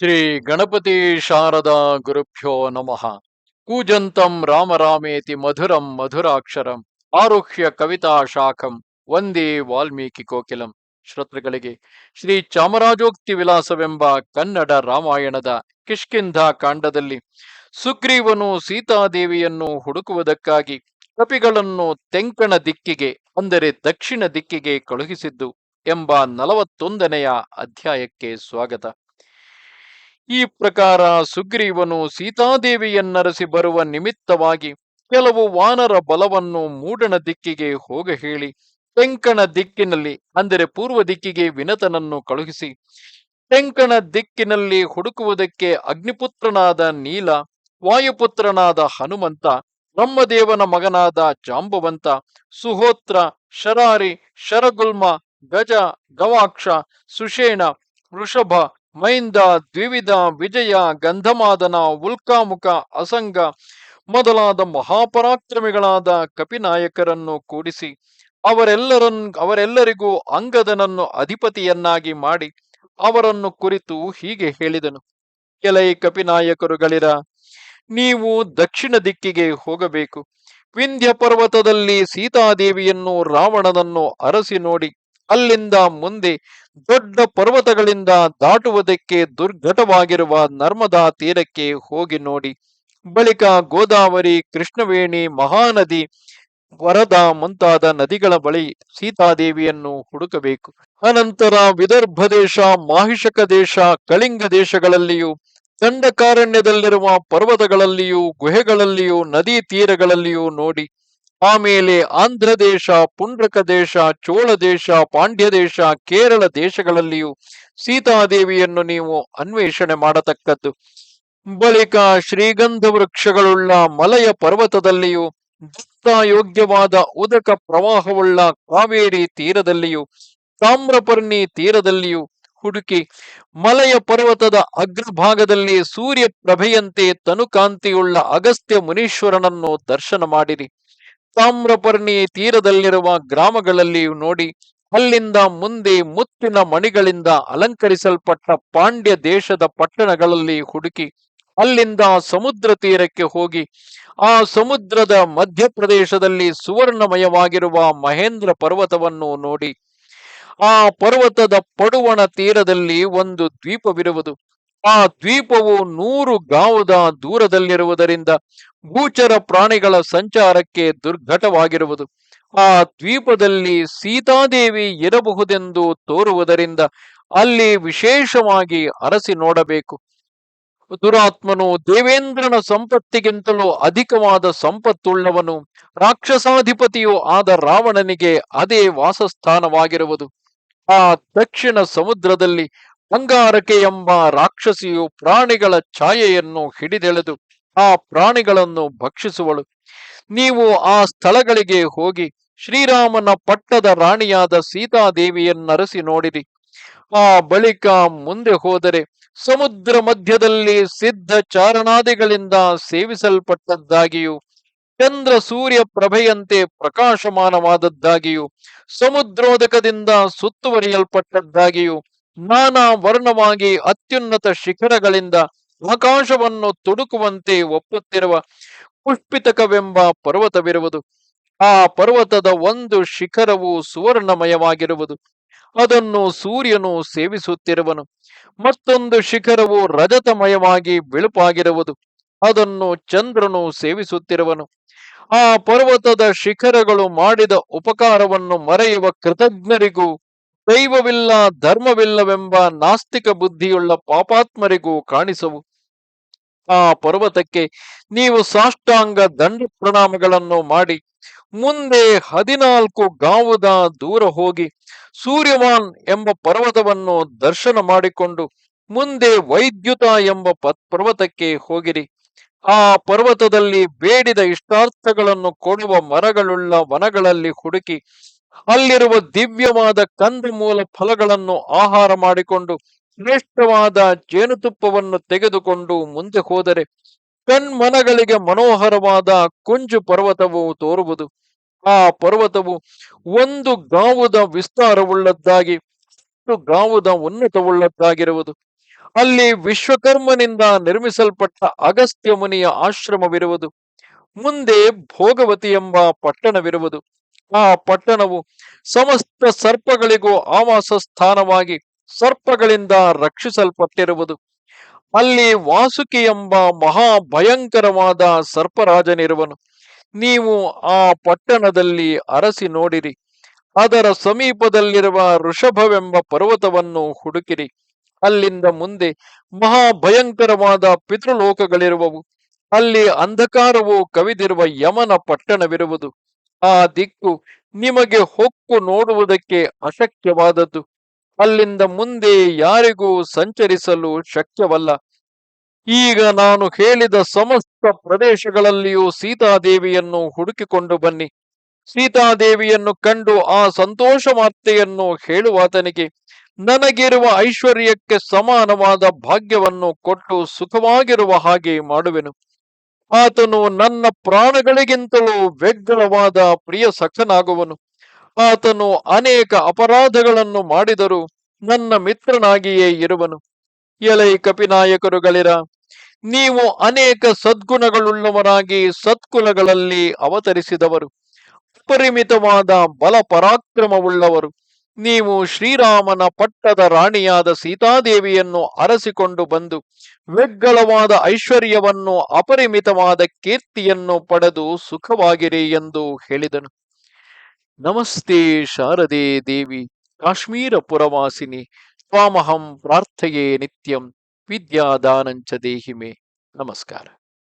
ಶ್ರೀ ಗಣಪತಿ ಶಾರದಾ ಗುರುಭ್ಯೋ ನಮಃ. ಕೂಜಂತಂ ರಾಮರಾಮೇತಿ ಮಧುರಂ ಮಧುರಾಕ್ಷರಂ. ಆರುಹ್ಯ ಕವಿತಾ ಶಾಖಂ. ವಂದೇ ವಾಲ್ಮೀಕಿ ಕೋಕಿಲಂ. ಶ್ರೋತೃಗಳಿಗೆ, ಶ್ರೀ ಚಾಮರಾಜೋಕ್ತಿ ವಿಲಾಸವೆಂಬ ಕನ್ನಡ ರಾಮಾಯಣದ ಕಿಷ್ಕಿಂಧ ಕಾಂಡದಲ್ಲಿ ಸುಗ್ರೀವನು ಸೀತಾದೇವಿಯನ್ನು ಹುಡುಕುವುದಕ್ಕಾಗಿ ಕಪಿಗಳನ್ನು ತೆಂಕಣ ದಿಕ್ಕಿಗೆ, ಅಂದರೆ ದಕ್ಷಿಣ ದಿಕ್ಕಿಗೆ ಕಳುಹಿಸಿದ್ದು ಎಂಬ ನಲವತ್ತೊಂದನೆಯ ಅಧ್ಯಾಯಕ್ಕೆ ಸ್ವಾಗತ. ಈ ಪ್ರಕಾರ ಸುಗ್ರೀವನು ಸೀತಾದೇವಿಯನ್ನರಸಿ ಬರುವ ನಿಮಿತ್ತವಾಗಿ ಕೆಲವು ವಾನರ ಬಲವನ್ನು ಮೂಡಣ ದಿಕ್ಕಿಗೆ ಹೋಗ ಹೇಳಿ ತೆಂಕಣ ದಿಕ್ಕಿನಲ್ಲಿ, ಅಂದರೆ ಪೂರ್ವ ದಿಕ್ಕಿಗೆ ವಿನತನನ್ನು ಕಳುಹಿಸಿ ತೆಂಕಣ ದಿಕ್ಕಿನಲ್ಲಿ ಹುಡುಕುವುದಕ್ಕೆ ಅಗ್ನಿಪುತ್ರನಾದ ನೀಲ, ವಾಯುಪುತ್ರನಾದ ಹನುಮಂತ, ಬ್ರಹ್ಮದೇವನ ಮಗನಾದ ಜಾಂಬವಂತ, ಸುಹೋತ್ರ, ಶರಾರಿ, ಶರಗುಲ್ಮ, ಗಜ, ಗವಾಕ್ಷ, ಸುಷೇಣ, ವೃಷಭ ಮೈಂದ, ದ್ವಿವಿಧ, ವಿಜಯ, ಗಂಧಮಾದನ, ಉಲ್ಕಾಮುಖ, ಅಸಂಗ ಮೊದಲಾದ ಮಹಾಪರಾಕ್ರಮಿಗಳಾದ ಕಪಿನಾಯಕರನ್ನು ಕೂಡಿಸಿ ಅವರೆಲ್ಲರನ್, ಅವರೆಲ್ಲರಿಗೂ ಅಂಗದನನ್ನು ಅಧಿಪತಿಯನ್ನಾಗಿ ಮಾಡಿ ಅವರನ್ನು ಕುರಿತು ಹೀಗೆ ಹೇಳಿದನು. ಕೆಲೈ ಕಪಿನಾಯಕರುಗಳಿರ, ನೀವು ದಕ್ಷಿಣ ದಿಕ್ಕಿಗೆ ಹೋಗಬೇಕು. ವಿಂಧ್ಯ ಪರ್ವತದಲ್ಲಿ ಸೀತಾದೇವಿಯನ್ನು ರಾವಣನನ್ನು ಅರಸಿ ನೋಡಿ ಅಲ್ಲಿಂದ ಮುಂದೆ ದೊಡ್ಡ ಪರ್ವತಗಳಿಂದ ದಾಟುವುದಕ್ಕೆ ದುರ್ಘಟವಾಗಿರುವ ನರ್ಮದಾ ತೀರಕ್ಕೆ ಹೋಗಿ ನೋಡಿ. ಬಳಿಕ ಗೋದಾವರಿ, ಕೃಷ್ಣವೇಣಿ, ಮಹಾನದಿ ವರದ ಮುಂತಾದ ನದಿಗಳ ಬಳಿ ಸೀತಾದೇವಿಯನ್ನು ಹುಡುಕಬೇಕು. ಅನಂತರ ವಿದರ್ಭ ದೇಶ, ಮಾಹಿಷಕ ದೇಶ, ಕಳಿಂಗ ದೇಶಗಳಲ್ಲಿಯೂ, ದಂಡಕಾರಣ್ಯದಲ್ಲಿರುವ ಪರ್ವತಗಳಲ್ಲಿಯೂ, ಗುಹೆಗಳಲ್ಲಿಯೂ, ನದಿ ತೀರಗಳಲ್ಲಿಯೂ ನೋಡಿ. ಆಮೇಲೆ ಆಂಧ್ರ ದೇಶ, ಪುಂಡ್ರಕ ದೇಶ, ಚೋಳ ದೇಶ, ಪಾಂಡ್ಯ ದೇಶ, ಕೇರಳ ದೇಶಗಳಲ್ಲಿಯೂ ಸೀತಾದೇವಿಯನ್ನು ನೀವು ಅನ್ವೇಷಣೆ ಮಾಡತಕ್ಕದ್ದು. ಬಳಿಕ ಶ್ರೀಗಂಧ ವೃಕ್ಷಗಳುಳ್ಳ ಮಲಯ ಪರ್ವತದಲ್ಲಿಯೂ ಯೋಗ್ಯವಾದ ಉದಕ ಪ್ರವಾಹವುಳ್ಳ ಕಾವೇರಿ ತೀರದಲ್ಲಿಯೂ ತಾಮ್ರಪರ್ಣಿ ತೀರದಲ್ಲಿಯೂ ಹುಡುಕಿ ಮಲಯ ಪರ್ವತದ ಅಗ್ರಭಾಗದಲ್ಲಿ ಸೂರ್ಯ ಪ್ರಭೆಯಂತೆ ತನುಕಾಂತಿಯುಳ್ಳ ಅಗಸ್ತ್ಯ ಮುನೀಶ್ವರನನ್ನು ದರ್ಶನ ಮಾಡಿರಿ. ತಾಮ್ರಪರ್ಣಿ ತೀರದಲ್ಲಿರುವ ಗ್ರಾಮಗಳಲ್ಲಿ ನೋಡಿ, ಅಲ್ಲಿಂದ ಮುಂದೆ ಮುತ್ತಿನ ಮಣಿಗಳಿಂದ ಅಲಂಕರಿಸಲ್ಪಟ್ಟ ಪಾಂಡ್ಯ ದೇಶದ ಪಟ್ಟಣಗಳಲ್ಲಿ ಹುಡುಕಿ, ಅಲ್ಲಿಂದ ಸಮುದ್ರ ತೀರಕ್ಕೆ ಹೋಗಿ, ಆ ಸಮುದ್ರದ ಮಧ್ಯಪ್ರದೇಶದಲ್ಲಿ ಸುವರ್ಣಮಯವಾಗಿರುವ ಮಹೇಂದ್ರ ಪರ್ವತವನ್ನು ನೋಡಿ, ಆ ಪರ್ವತದ ಪಡುವಣ ತೀರದಲ್ಲಿ ಒಂದು ದ್ವೀಪವಿರುವುದು. ಆ ದ್ವೀಪವು ನೂರು ಗಾವದ ದೂರದಲ್ಲಿರುವುದರಿಂದ ಭೂಚರ ಪ್ರಾಣಿಗಳ ಸಂಚಾರಕ್ಕೆ ದುರ್ಘಟವಾಗಿರುವುದು. ಆ ದ್ವೀಪದಲ್ಲಿ ಸೀತಾದೇವಿ ಇರಬಹುದೆಂದು ತೋರುವುದರಿಂದ ಅಲ್ಲಿ ವಿಶೇಷವಾಗಿ ಅರಸಿ ನೋಡಬೇಕು. ದುರಾತ್ಮನು ದೇವೇಂದ್ರನ ಸಂಪತ್ತಿಗಿಂತಲೂ ಅಧಿಕವಾದ ಸಂಪತ್ತುಳ್ಳವನು. ರಾಕ್ಷಸಾಧಿಪತಿಯು ಆದ ರಾವಣನಿಗೆ ಅದೇ ವಾಸಸ್ಥಾನವಾಗಿರುವುದು. ಆ ದಕ್ಷಿಣ ಸಮುದ್ರದಲ್ಲಿ ಅಂಗಾರಕೆ ಎಂಬ ರಾಕ್ಷಸಿಯು ಪ್ರಾಣಿಗಳ ಛಾಯೆಯನ್ನು ಹಿಡಿದೆಳೆದು ಆ ಪ್ರಾಣಿಗಳನ್ನು ಭಕ್ಷಿಸುವಳು. ನೀವು ಆ ಸ್ಥಳಗಳಿಗೆ ಹೋಗಿ ಶ್ರೀರಾಮನ ಪಟ್ಟದ ರಾಣಿಯಾದ ಸೀತಾದೇವಿಯನ್ನರಸಿ ನೋಡಿರಿ. ಆ ಬಳಿಕ ಮುಂದೆ ಹೋದರೆ ಸಮುದ್ರ ಮಧ್ಯದಲ್ಲಿ ಸಿದ್ಧ ಚಾರಣಾದಿಗಳಿಂದ ಸೇವಿಸಲ್ಪಟ್ಟದ್ದಾಗಿಯೂ, ಚಂದ್ರ ಸೂರ್ಯ ಪ್ರಭೆಯಂತೆ ಪ್ರಕಾಶಮಾನವಾದದ್ದಾಗಿಯೂ, ಸಮುದ್ರೋದಕದಿಂದ ಸುತ್ತುವರಿಯಲ್ಪಟ್ಟದ್ದಾಗಿಯೂ ನಾನಾ ವರ್ಣವಾಗಿ ಅತ್ಯುನ್ನತ ಶಿಖರಗಳಿಂದ ಆಕಾಶವನ್ನು ತುಡುಕುವಂತೆ ಒಪ್ಪುತ್ತಿರುವ ಪುಷ್ಪಿತಕವೆಂಬ ಪರ್ವತವಿರುವುದು. ಆ ಪರ್ವತದ ಒಂದು ಶಿಖರವು ಸುವರ್ಣಮಯವಾಗಿರುವುದು. ಅದನ್ನು ಸೂರ್ಯನು ಸೇವಿಸುತ್ತಿರುವನು. ಮತ್ತೊಂದು ಶಿಖರವು ರಜತಮಯವಾಗಿ ಬಿಳುಪಾಗಿರುವುದು. ಅದನ್ನು ಚಂದ್ರನು ಸೇವಿಸುತ್ತಿರುವನು. ಆ ಪರ್ವತದ ಶಿಖರಗಳು ಮಾಡಿದ ಉಪಕಾರವನ್ನು ಮರೆಯುವ ಕೃತಜ್ಞರಿಗೂ ದೈವವಿಲ್ಲ, ಧರ್ಮವಿಲ್ಲವೆಂಬ ನಾಸ್ತಿಕ ಬುದ್ಧಿಯುಳ್ಳ ಪಾಪಾತ್ಮರಿಗೂ ಕಾಣಿಸವು. ಆ ಪರ್ವತಕ್ಕೆ ನೀವು ಸಾಷ್ಟಾಂಗ ದಂಡ ಪ್ರಣಾಮಗಳನ್ನು ಮಾಡಿ, ಮುಂದೆ ಹದಿನಾಲ್ಕು ಗಾವುದ ದೂರ ಹೋಗಿ, ಸೂರ್ಯವಾನ್ ಎಂಬ ಪರ್ವತವನ್ನು ದರ್ಶನ ಮಾಡಿಕೊಂಡು, ಮುಂದೆ ವೈದ್ಯುತ ಎಂಬ ಪರ್ವತಕ್ಕೆ ಹೋಗಿರಿ. ಆ ಪರ್ವತದಲ್ಲಿ ಬೇಡಿದ ಇಷ್ಟಾರ್ಥಗಳನ್ನು ಕೊಡುವ ಮರಗಳುಳ್ಳ ವನಗಳಲ್ಲಿ ಹುಡುಕಿ ಅಲ್ಲಿರುವ ದಿವ್ಯವಾದ ಕಂದಮೂಲ ಫಲಗಳನ್ನು ಆಹಾರ ಮಾಡಿಕೊಂಡು ಶ್ರೇಷ್ಠವಾದ ಜೇನುತುಪ್ಪವನ್ನು ತೆಗೆದುಕೊಂಡು ಮುಂದೆ ಹೋದರೆ ಕಣ್ಮನಗಳಿಗೆ ಮನೋಹರವಾದ ಕುಂಜು ಪರ್ವತವು ತೋರುವುದು. ಆ ಪರ್ವತವು ಒಂದು ಗಾವುದ ವಿಸ್ತಾರವುಳ್ಳದ್ದಾಗಿ ಗಾವುದ ಉನ್ನತವುಳ್ಳದ್ದಾಗಿರುವುದು. ಅಲ್ಲಿ ವಿಶ್ವಕರ್ಮನಿಂದ ನಿರ್ಮಿಸಲ್ಪಟ್ಟ ಅಗಸ್ತ್ಯ ಮುನಿಯ ಆಶ್ರಮವಿರುವುದು. ಮುಂದೆ ಭೋಗವತಿ ಎಂಬ ಪಟ್ಟಣವಿರುವುದು. ಆ ಪಟ್ಟಣವು ಸಮಸ್ತ ಸರ್ಪಗಳಿಗೂ ಆವಾಸ ಸ್ಥಾನವಾಗಿ ಸರ್ಪಗಳಿಂದ ರಕ್ಷಿಸಲ್ಪಟ್ಟಿರುವುದು. ಅಲ್ಲಿ ವಾಸುಕಿ ಎಂಬ ಮಹಾ ಭಯಂಕರವಾದ ಸರ್ಪರಾಜನಿರುವನು. ನೀವು ಆ ಪಟ್ಟಣದಲ್ಲಿ ಅರಸಿ ನೋಡಿರಿ. ಅದರ ಸಮೀಪದಲ್ಲಿರುವ ಋಷಭವೆಂಬ ಪರ್ವತವನ್ನು ಹುಡುಕಿರಿ. ಅಲ್ಲಿಂದ ಮುಂದೆ ಮಹಾ ಭಯಂಕರವಾದ ಪಿತೃಲೋಕಗಳಿರುವವು. ಅಲ್ಲಿ ಅಂಧಕಾರವು ಕವಿದಿರುವ ಯಮನ ಪಟ್ಟಣವಿರುವುದು. ಆ ದಿಕ್ಕು ನಿಮಗೆ ಹೊಕ್ಕು ನೋಡುವುದಕ್ಕೆ ಅಶಕ್ಯವಾದದ್ದು. ಅಲ್ಲಿಂದ ಮುಂದೆ ಯಾರಿಗೂ ಸಂಚರಿಸಲು ಶಕ್ಯವಲ್ಲ. ಈಗ ನಾನು ಹೇಳಿದ ಸಮಸ್ತ ಪ್ರದೇಶಗಳಲ್ಲಿಯೂ ಸೀತಾದೇವಿಯನ್ನು ಹುಡುಕಿಕೊಂಡು ಬನ್ನಿ. ಸೀತಾದೇವಿಯನ್ನು ಕಂಡು ಆ ಸಂತೋಷ ವಾರ್ತೆಯನ್ನು ಹೇಳುವಾತನಿಗೆ, ನನಗಿರುವ ಐಶ್ವರ್ಯಕ್ಕೆ ಸಮಾನವಾದ ಭಾಗ್ಯವನ್ನು ಕೊಟ್ಟು ಸುಖವಾಗಿರುವ ಹಾಗೆ ಮಾಡುವೆನು. ಆತನು ನನ್ನ ಪ್ರಾಣಗಳಿಗಿಂತಲೂ ವ್ಯಗ್ರವಾದ ಪ್ರಿಯ ಸಖನಾಗುವನು. ಆತನು ಅನೇಕ ಅಪರಾಧಗಳನ್ನು ಮಾಡಿದರೂ ನನ್ನ ಮಿತ್ರನಾಗಿಯೇ ಇರುವನು. ಎಲೈ ಕಪಿನಾಯಕರುಗಳಿರ, ನೀವು ಅನೇಕ ಸದ್ಗುಣಗಳುಳ್ಳವರಾಗಿ ಸತ್ಕುಲಗಳಲ್ಲಿ ಅವತರಿಸಿದವರು. ಪರಿಮಿತವಾದ ಬಲ ಪರಾಕ್ರಮವುಳ್ಳವರು ನೀವು ಶ್ರೀರಾಮನ ಪಟ್ಟದ ರಾಣಿಯಾದ ಸೀತಾದೇವಿಯನ್ನು ಅರಸಿಕೊಂಡು ಬಂದು ವೆಗ್ಗಳವಾದ ಐಶ್ವರ್ಯವನ್ನು ಅಪರಿಮಿತವಾದ ಕೀರ್ತಿಯನ್ನು ಪಡೆದು ಸುಖವಾಗಿರಿ ಎಂದು ಹೇಳಿದನು. ನಮಸ್ತೆ ಶಾರದೆ ದೇವಿ, ಕಾಶ್ಮೀರ ಪುರವಾಸಿನಿ ಸ್ವಾಮಹಂ ಪ್ರಾರ್ಥಯೇ ನಿತ್ಯಂ, ವಿದ್ಯಾದಾನಂಚ ದೇಹಿಮೆ. ನಮಸ್ಕಾರ.